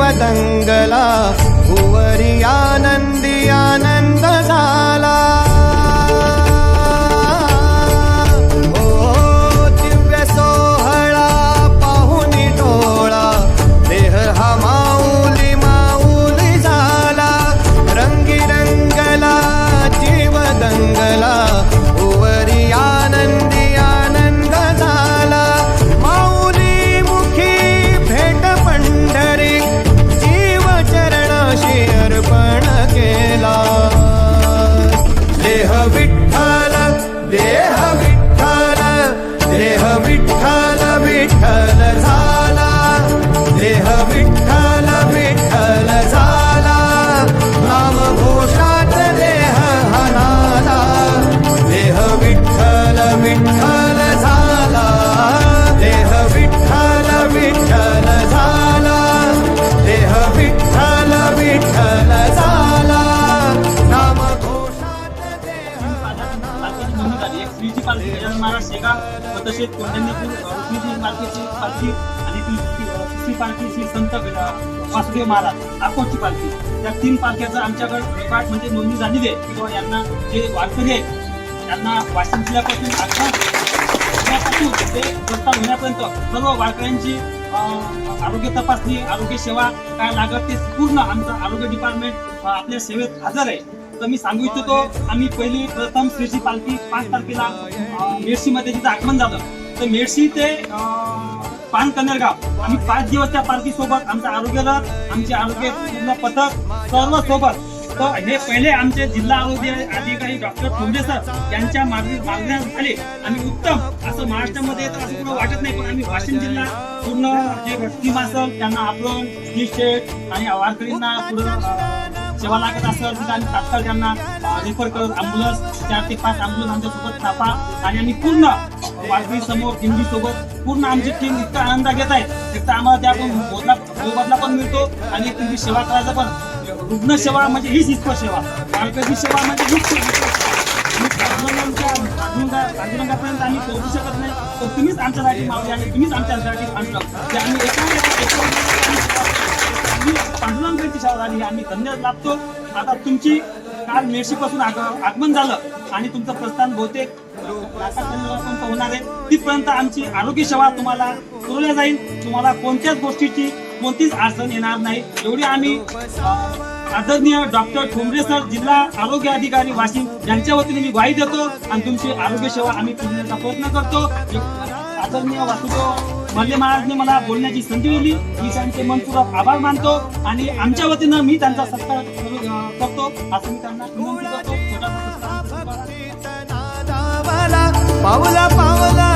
दंगला भुवरी आनंदी आनंद விட்டு तसेच कोंढाण्यातील रुक्मिणी पालखीची पालखी आणि ती तिसरी पालखी श्री संत वासुदेव महाराज अकोटची पालखी. त्या तीन पालख्याचं आमच्याकडे रेकॉर्ड म्हणजे नोंदणी झालेली आहे. किंवा यांना जे वारकरी आहेत त्यांना वाशिम जिल्ह्यापासून ते प्रस्ताव होण्यापर्यंत सर्व वारकऱ्यांची आरोग्य तपासणी आरोग्य सेवा काय लागत ते पूर्ण आमचं आरोग्य डिपार्टमेंट आपल्या सेवेत हजर आहे. तर मी सांगू इच्छितो आम्ही पहिली प्रथम श्रीची पालखी पाच तारखेला मेडशी मध्ये तिथं आगमन झालं. तर मेडशी ते पान कन्नरगाव आम्ही पाच दिवस त्या पालखी सोबत आमचं आरोग्य रथ आमचे आरोग्य पूर्ण पथक सर्व सोबत. तर हे पहिले आमचे जिल्हा आरोग्य अधिकारी डॉक्टर ठोंबे सर यांच्या मागणी मागण्याखाली आम्ही उत्तम असं महाराष्ट्रामध्ये तर असं कुठं वाटत नाही पण आम्ही वाशिम जिल्हा पूर्ण जे स्कीम असेल त्यांना आपण आणि वारकरींना पूर्ण सेवा लागत असेल तर आम्ही तात्काळ त्यांना रेफर करत अँब्युलन्स चार ते पाच अँब्युलन्स आमच्यासोबत थापा आणि आम्ही पूर्ण वाजवी समोर हिंदी सोबत पूर्ण आमची टीम इतका आनंद घेत आहे. एक तर आम्हाला त्या पण मोबदला मोबदला पण मिळतो आणि तुमची सेवा करायचा पण रुग्ण सेवा म्हणजे हीच इतकं सेवा. वारकरी सेवा म्हणजे हीच आम्ही पोहोचू शकत नाही. तर तुम्हीच आमच्यासाठी मावली आणि तुम्हीच आमच्यासाठी पांडुरंग ते आम्ही एका- आम्ही पांडुरंगांची सेवा झाली आम्ही धन्य लाभतो आता तुमची काल मेळशीपासून आगमन झालं आणि तुमचं प्रस्थान बहुतेक होणार आहे तिथपर्यंत आमची आरोग्य सेवा तुम्हाला पुरवल्या जाईल. तुम्हाला कोणत्याच गोष्टीची कोणतीच अडचण येणार नाही. एवढी आम्ही आदरणीय डॉक्टर ठोंबरे सर जिल्हा आरोग्य अधिकारी वाशिम यांच्या वतीने मी ग्वाही देतो आणि तुमची आरोग्य सेवा आम्ही पुरवण्याचा प्रयत्न करतो. आदरणीय वासुदेव मल्ले महाराजने मला बोलण्याची संधी दिली. मी त्यांचे मनपूर्वक आभार मानतो आणि आमच्या वतीनं मी त्यांचा सत्कार करतो. असं मी त्यांना पावला पावला